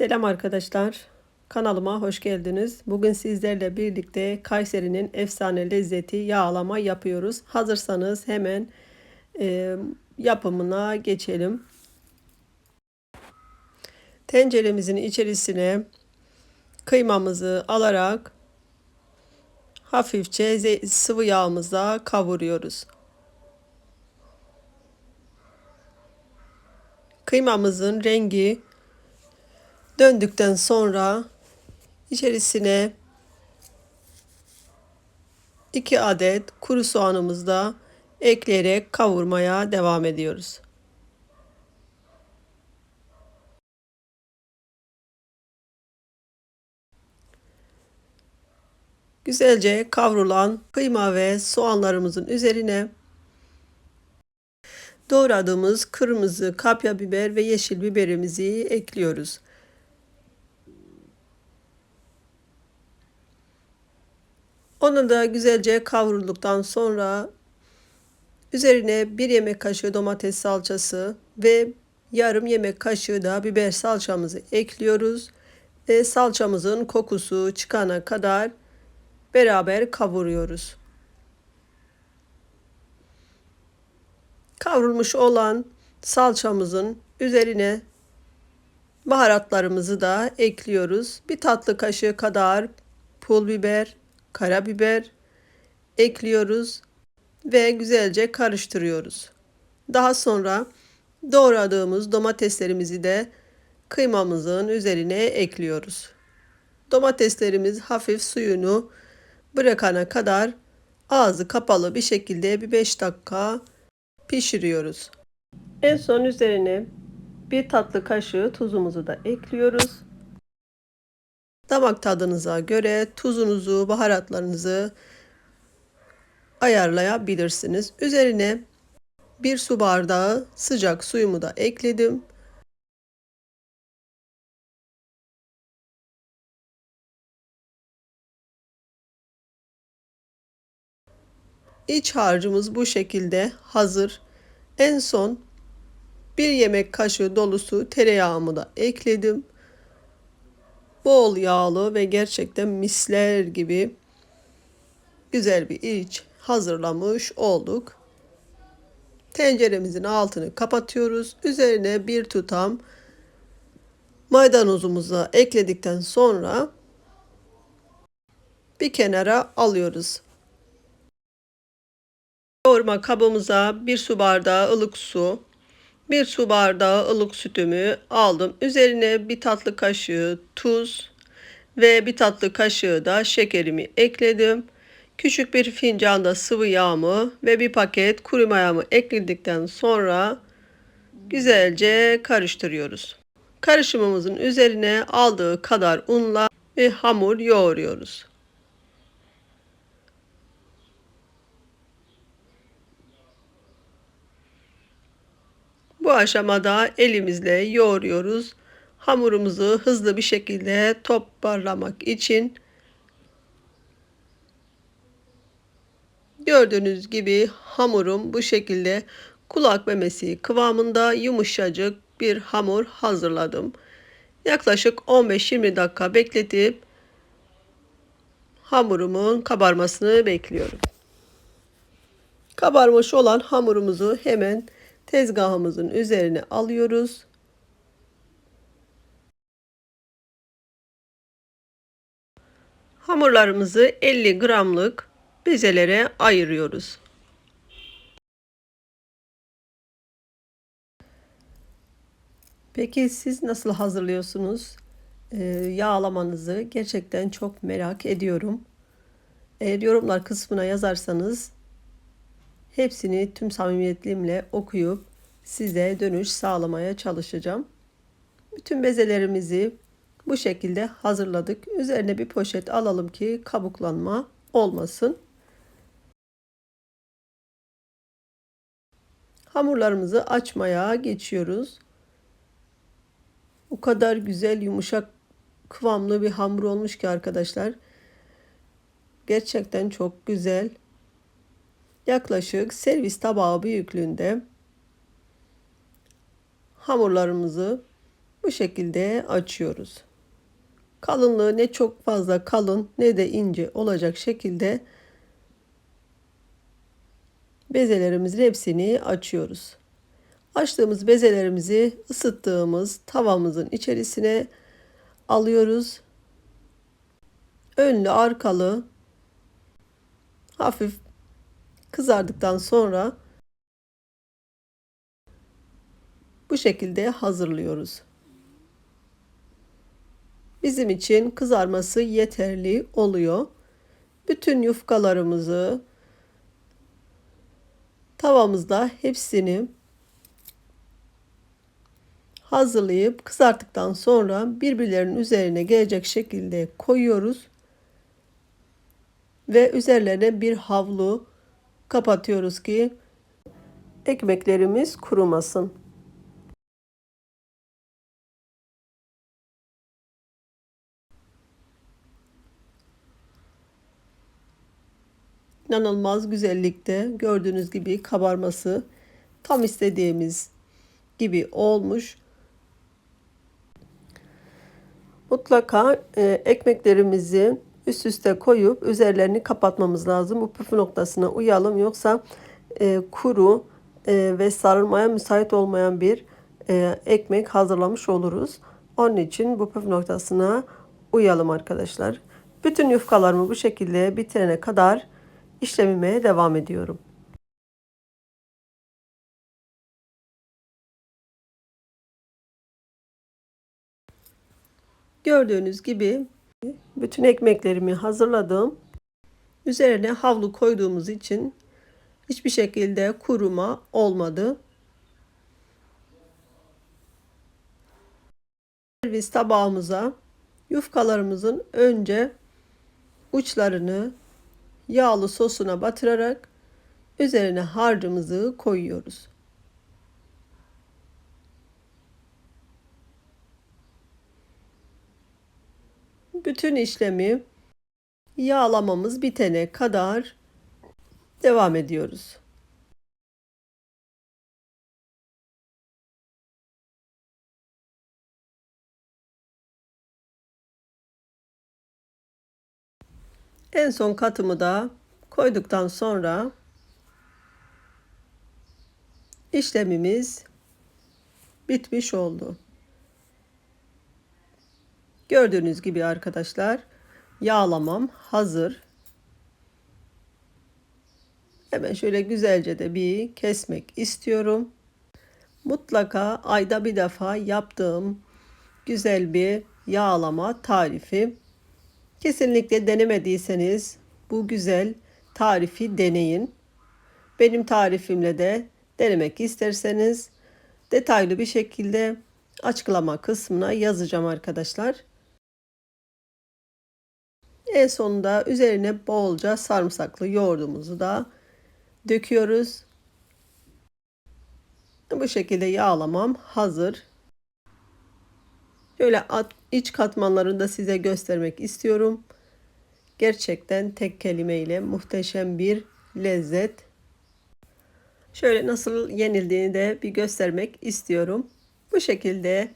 Selam arkadaşlar. Kanalıma hoş geldiniz. Bugün sizlerle birlikte Kayseri'nin efsane lezzeti yağlama yapıyoruz. Hazırsanız hemen e, yapımına geçelim. Tenceremizin içerisine kıymamızı alarak hafifçe sıvı yağımızla kavuruyoruz. Kıymamızın rengi döndükten sonra içerisine 2 adet kuru soğanımızı da ekleyerek kavurmaya devam ediyoruz. Güzelce kavrulan kıyma ve soğanlarımızın üzerine doğradığımız kırmızı kapya biber ve yeşil biberimizi ekliyoruz. Onu da güzelce kavrulduktan sonra üzerine bir yemek kaşığı domates salçası ve yarım yemek kaşığı da biber salçamızı ekliyoruz ve salçamızın kokusu çıkana kadar beraber kavuruyoruz. Kavrulmuş olan salçamızın üzerine baharatlarımızı da ekliyoruz. Bir tatlı kaşığı kadar pul biber, karabiber ekliyoruz ve güzelce karıştırıyoruz. Daha sonra doğradığımız domateslerimizi de kıymamızın üzerine ekliyoruz. Domateslerimiz hafif suyunu bırakana kadar ağzı kapalı bir şekilde bir 5 dakika pişiriyoruz. En son üzerine bir tatlı kaşığı tuzumuzu da ekliyoruz. Damak tadınıza göre tuzunuzu, baharatlarınızı ayarlayabilirsiniz. Üzerine bir su bardağı sıcak suyumu da ekledim. İç harcımız bu şekilde hazır. En son bir yemek kaşığı dolusu tereyağımı da ekledim. Bol yağlı ve gerçekten misler gibi güzel bir iç hazırlamış olduk. Tenceremizin altını kapatıyoruz. Üzerine bir tutam maydanozumuzu ekledikten sonra bir kenara alıyoruz. Yoğurma kabımıza bir su bardağı ılık su, bir su bardağı ılık sütümü aldım. Üzerine bir tatlı kaşığı tuz ve bir tatlı kaşığı da şekerimi ekledim. Küçük bir fincanda sıvı yağımı ve bir paket kuru mayamı ekledikten sonra güzelce karıştırıyoruz. Karışımımızın üzerine aldığı kadar unla bir hamur yoğuruyoruz. Bu aşamada elimizle yoğuruyoruz. Hamurumuzu hızlı bir şekilde toparlamak için gördüğünüz gibi hamurum bu şekilde kulak memesi kıvamında yumuşacık bir hamur hazırladım. Yaklaşık 15-20 dakika bekletip hamurumun kabarmasını bekliyorum. Kabarmış olan hamurumuzu hemen tezgahımızın üzerine alıyoruz. Hamurlarımızı 50 gramlık bezelere ayırıyoruz. Peki siz nasıl hazırlıyorsunuz? Ee, yağlamanızı gerçekten çok merak ediyorum. Eğer yorumlar kısmına yazarsanız hepsini tüm samimiyetimle okuyup size dönüş sağlamaya çalışacağım. Bütün bezelerimizi bu şekilde hazırladık. Üzerine bir poşet alalım ki kabuklanma olmasın. Hamurlarımızı açmaya geçiyoruz. O kadar güzel yumuşak kıvamlı bir hamur olmuş ki arkadaşlar. Gerçekten çok güzel. Yaklaşık servis tabağı büyüklüğünde hamurlarımızı Bu şekilde açıyoruz. Kalınlığı ne çok fazla kalın ne de ince olacak şekilde bezelerimizin hepsini açıyoruz. Açtığımız bezelerimizi ısıttığımız tavamızın içerisine alıyoruz. Önlü arkalı hafif kızardıktan sonra bu şekilde hazırlıyoruz. Bizim için kızarması yeterli oluyor. Bütün yufkalarımızı tavamızda hepsini hazırlayıp kızarttıktan sonra birbirlerinin üzerine gelecek şekilde koyuyoruz. Ve üzerlerine bir havlu kapatıyoruz ki ekmeklerimiz kurumasın. inanılmaz güzellikte gördüğünüz gibi kabarması tam istediğimiz gibi olmuş. Mutlaka e, ekmeklerimizi üst üste koyup üzerlerini kapatmamız lazım. Bu püf noktasına uyalım yoksa e, kuru e, ve sarılmaya müsait olmayan bir e, ekmek hazırlamış oluruz. Onun için bu püf noktasına uyalım arkadaşlar. Bütün yufkalarımı bu şekilde bitirene kadar işlemime devam ediyorum. Gördüğünüz gibi bütün ekmeklerimi hazırladım. Üzerine havlu koyduğumuz için hiçbir şekilde kuruma olmadı. Servis tabağımıza yufkalarımızın önce uçlarını yağlı sosuna batırarak üzerine harcımızı koyuyoruz. Bütün işlemi yağlamamız bitene kadar devam ediyoruz. En son katımı da koyduktan sonra işlemimiz bitmiş oldu. Gördüğünüz gibi arkadaşlar yağlamam hazır. Hemen şöyle güzelce de bir kesmek istiyorum. Mutlaka ayda bir defa yaptığım güzel bir yağlama tarifi. Kesinlikle denemediyseniz bu güzel tarifi deneyin. Benim tarifimle de denemek isterseniz detaylı bir şekilde açıklama kısmına yazacağım arkadaşlar. En sonunda üzerine bolca sarımsaklı yoğurdumuzu da döküyoruz. Bu şekilde yağlamam hazır. Şöyle iç katmanlarını da size göstermek istiyorum. Gerçekten tek kelimeyle muhteşem bir lezzet. Şöyle nasıl yenildiğini de bir göstermek istiyorum. Bu şekilde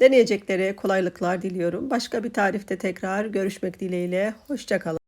deneyeceklere kolaylıklar diliyorum. Başka bir tarifte tekrar görüşmek dileğiyle. Hoşçakalın.